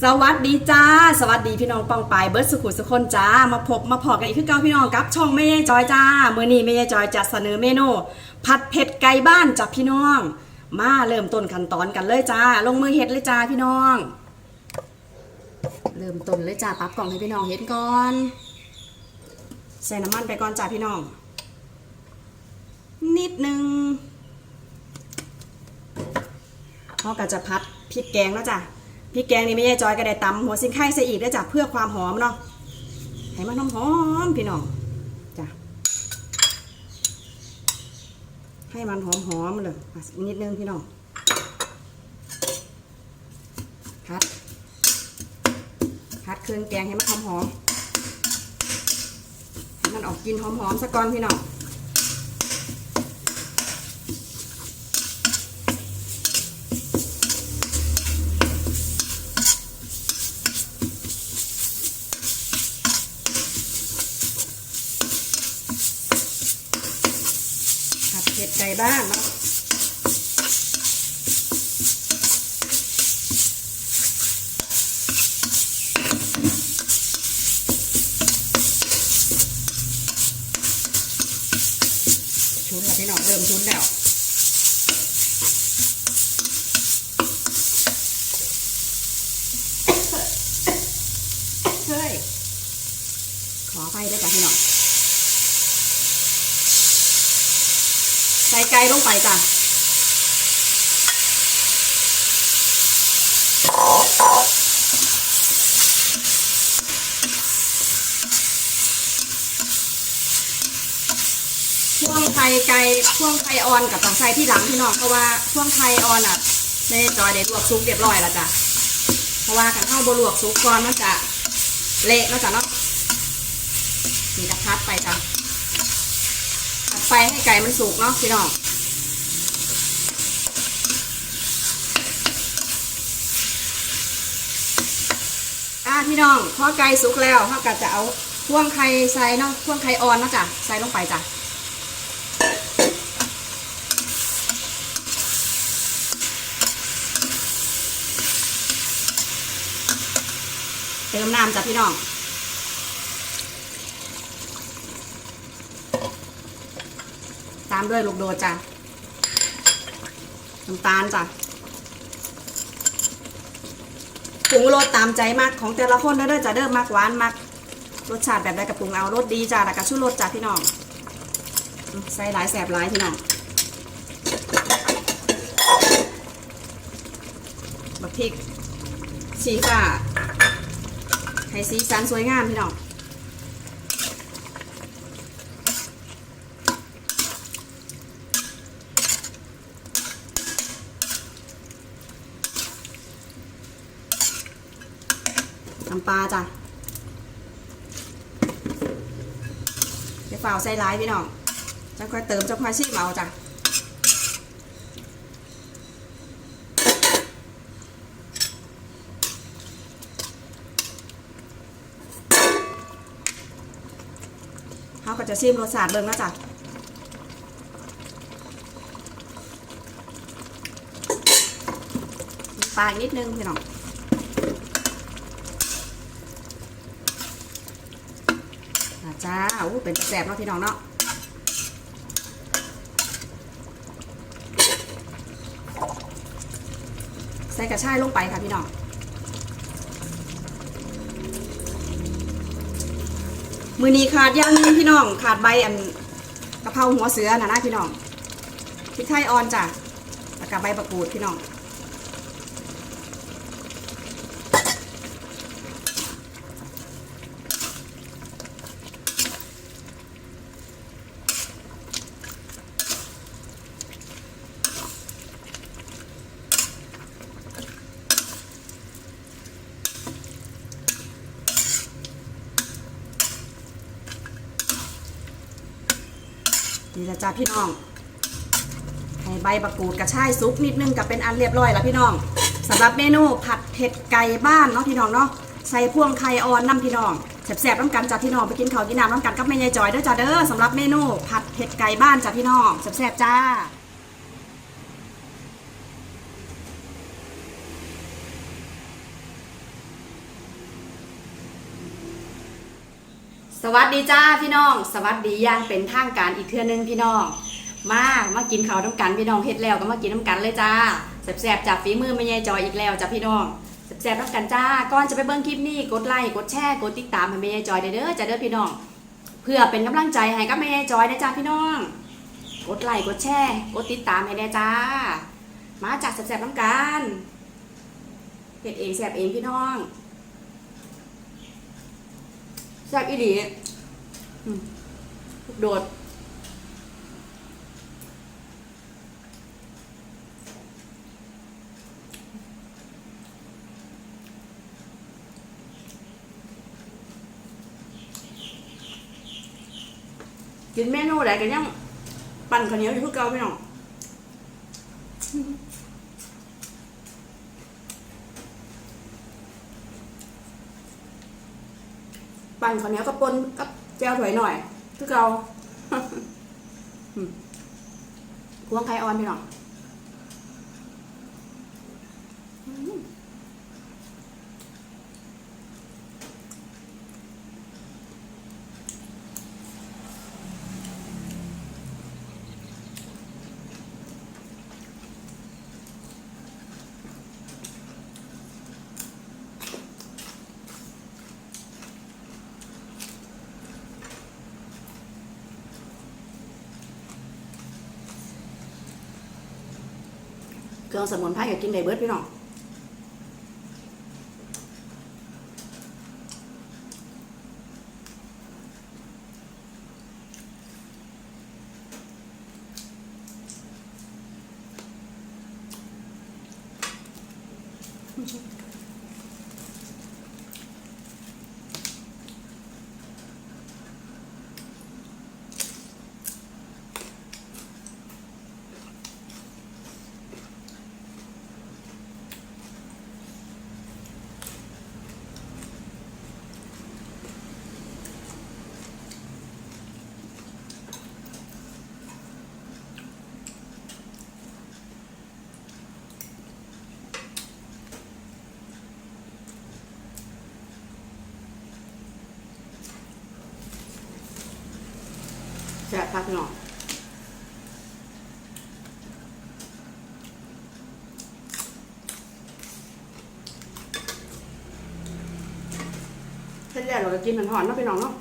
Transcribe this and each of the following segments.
สวัสดีจ้า สวัสดีพี่น้องปองปายเบิร์ดสุขุสุคนจ้า มาพบมาพอกันอีกคือเก่าพี่น้องกับช่องแม่ยายจอยจ้าเมื่อนี้แม่ยายจอยจะเสนอเมนูผัดเผ็ดไก่บ้านจ้ะพี่น้อง มาเริ่มต้นขั้นตอนกันเลยจ้า ลงมือเฮ็ดเลยจ้าพี่น้อง เริ่มต้นเลยจ้าปรับกล่องให้พี่น้องเห็นก่อนใส่น้ำมันไปก่อนจ้าพี่น้อง นิดนึงเขาก็จะพัดพริกแกงแล้วจ้ะ พริกแกงนี่ไม่ใช่จอยก็ได้ตำหัวซิงไข่ใส่อีกด้วจ้ะเพื่อความหอมเนาะให้มันหอมๆพี่น้องจ้ะให้มันหอมๆเลยนิดนึงพี่น้องพัดพัดเครื่องแกงให้มันหอมๆให้มันออกกลินหอมๆสักก่อนพี่น้อง เผ็ดไก่บ้านเนาะชุนแล้วพี่น้องเริ่มชุนแล้วเฮ้ยขอไปด้วยจ้ะพี่น้อง ใส่ไก่ลงไปจ้ะช่วงไข่ไก่ช่วงไข่ออนกับต้องใส่ที่หลังพี่น้องเพราะว่าช่วงไข่ออนอะในจอยเด็ดลวกซุปเรียบร้อยแล้วจ้ะเพราะว่ากันเข้าบลวกซุปก่อนมันจะเละเนาะจ้ะเนาะนี่จะพัดไปจ้ะ ฟให้ไก่มันสุกเนาะพี่น้องอ่าพี่น้องพอไก่สุกแล้วเขาก็จะเอาพ่วงไข่ใส่เนาะพ่วงไข่อ่อนเนาะจ้ะใส่ลงไปจ้ะเติมน้ำจ้ะพี่น้อง ตามด้วยลูกโดดจ้ะน้ำตาลจ้ะปรุงรสตามใจมากของแต่ละคนเด้อเด้อจ้ะเด้อมักหวานมักรสชาติแบบใดกับปรุงเอารสดีจ้ะแล้วก็ชูรสจ้ะพี่น้องใส่หลายแสบหลายพี่น้องบักพริกสีฟ้าให้สีสันสวยงามพี่น้อง น้ำปลาจ้ะเดี๋ยวฝ่าวใส่ร้ายพี่น้องจะค่อยเติมจะค่อยชิมเอาจ้ะเขาก็จะชิมรสชาติเบิ่งนะจ้ะน้ำปลาอีกนิดนึงพี่น้อง อา จ้าอู้เป็นแสบเนาะพี่น้องเนาะใส่กระชายลงไปค่ะพี่น้องมือนี้ขาดอย่างนึงพี่น้องขาดใบอันกะเพราหัวเสือนะนะพี่น้องพริกไทยอ่อนจ้ะแล้วก็ใบประกูดพี่น้อง นี่ละจ้าพี่น้อง ให้ใบบักกูดกระชายซุปนิดนึงกับเป็นอันเรียบร้อยแล้วพี่น้อง สำหรับเมนูผัดเผ็ดไก่บ้านเนาะพี่น้องเนาะใส่พวงไข่ออนน้ำพี่น้องแสบๆน้ำกันจ้าพี่น้องไปกินข้าวกินน้ำน้ำกันกับแม่ยายจอยเด้อจ้าเด้อสำหรับเมนูผัดเผ็ดไก่บ้านจ้าพี่น้องแสบๆจ้า สวัสดีจ้าพี่น้อง สวัสดีย่างเป็นทางการอีกเทื่อนึงพี่น้อง มามากินข้าวน้ำกันพี่น้องเฮ็ดแล้วก็มากินน้ำกันเลยจ้าแซ่บๆจากฝีมือแม่ยายจอยอีกแล้วจ้าพี่น้องแซ่บๆน้ำกันจ้าก่อนจะไปเบิ่งคลิปนี้กดไลค์กดแชร์กดติดตามให้แม่ยายจอยเด้อจ้าเด้อพี่น้อง เพื่อเป็นกำลังใจให้กับแม่ยายจอยนะจ้าพี่น้อง กดไลค์กดแชร์กดติดตามให้แน่จ้า มาจากแซ่บๆน้ำกันเฮ็ดเองแซ่บเองพี่น้อง แซ่บอีหลีโดดกินเมนูไหนกันยัง ปั่นข้าวเหนียวอยู่คือเก่าพี่น้อง ข้าวเหนียวกับปนกับแจวถวยหน่อย คือเราควงไข่ออนพี่น้อง เครื่องสมุนไพรก็กินได้เบิดพี่น้องแพักหน่อยเส้นแรกเราก็กินมันหอนเนาะพี่น้องเนาะ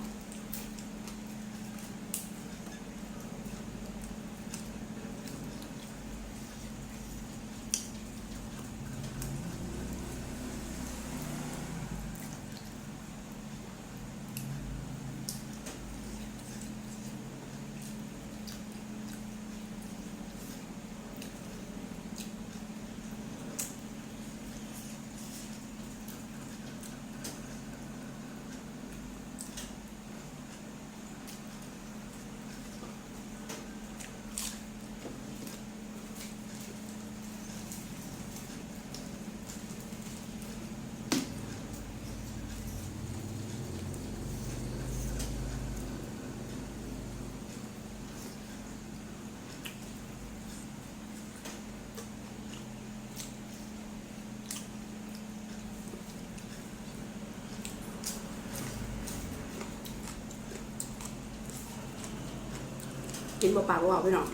นเปล่าๆว่าพี่น้อง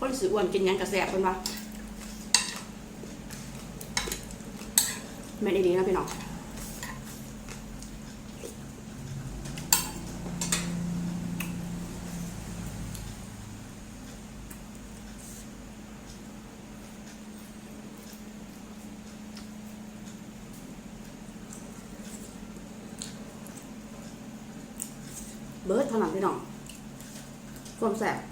คนสืออ้วนกินหยังกระแสบคนวะ แม่นดีนะพี่น้องเบิร์ดเท่านั้นพี่น้องความแสบ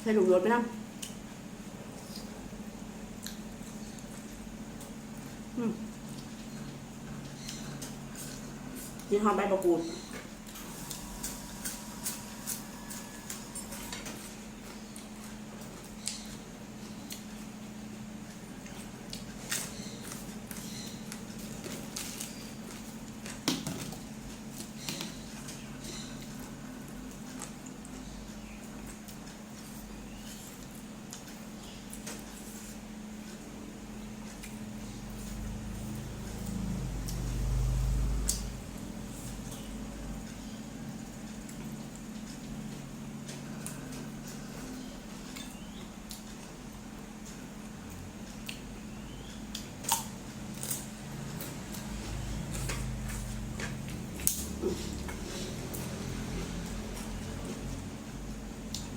ใส่ลูกโดดไปน้ำอืมกินหอมใบมะกรูด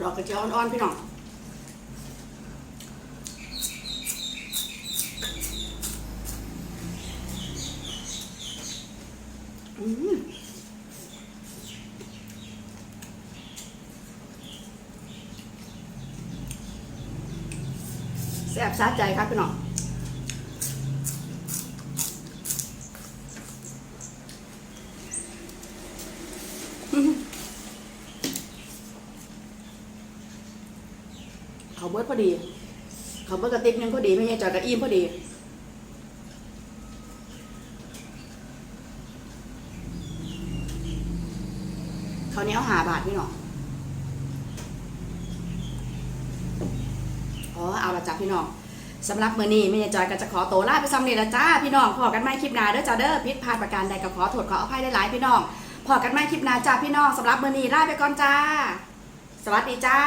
ดอกกระเจียวอ่อนๆพี่น้องอืมแซ่บสะใจครับพี่น้อง เขาเบิดพ อดีเขาเบิดกระติกหนึงพอดีไม่ใช่จอยกระอิ่มพอดีเขาวเนี้ยวหาบาทพี่น้องอ๋อเอาละจ้ะพี่น้องสำหรับมื้อนี้แม่ยายจอยก็จะขอโตัวลาไปซ้ำนี่ละจ้าพี่น้องพอกันใหม่คลิปหน้าเด้อจ้าเด้อผิดพลาดประการใดก็ขอโทษขออภัยได้หลายพี่น้องพอกันใหม่คลิปหน้าจ้าพี่น้องสำหรับมื้อนี้ลาไปก่อนจ้า สวัสดีจ้า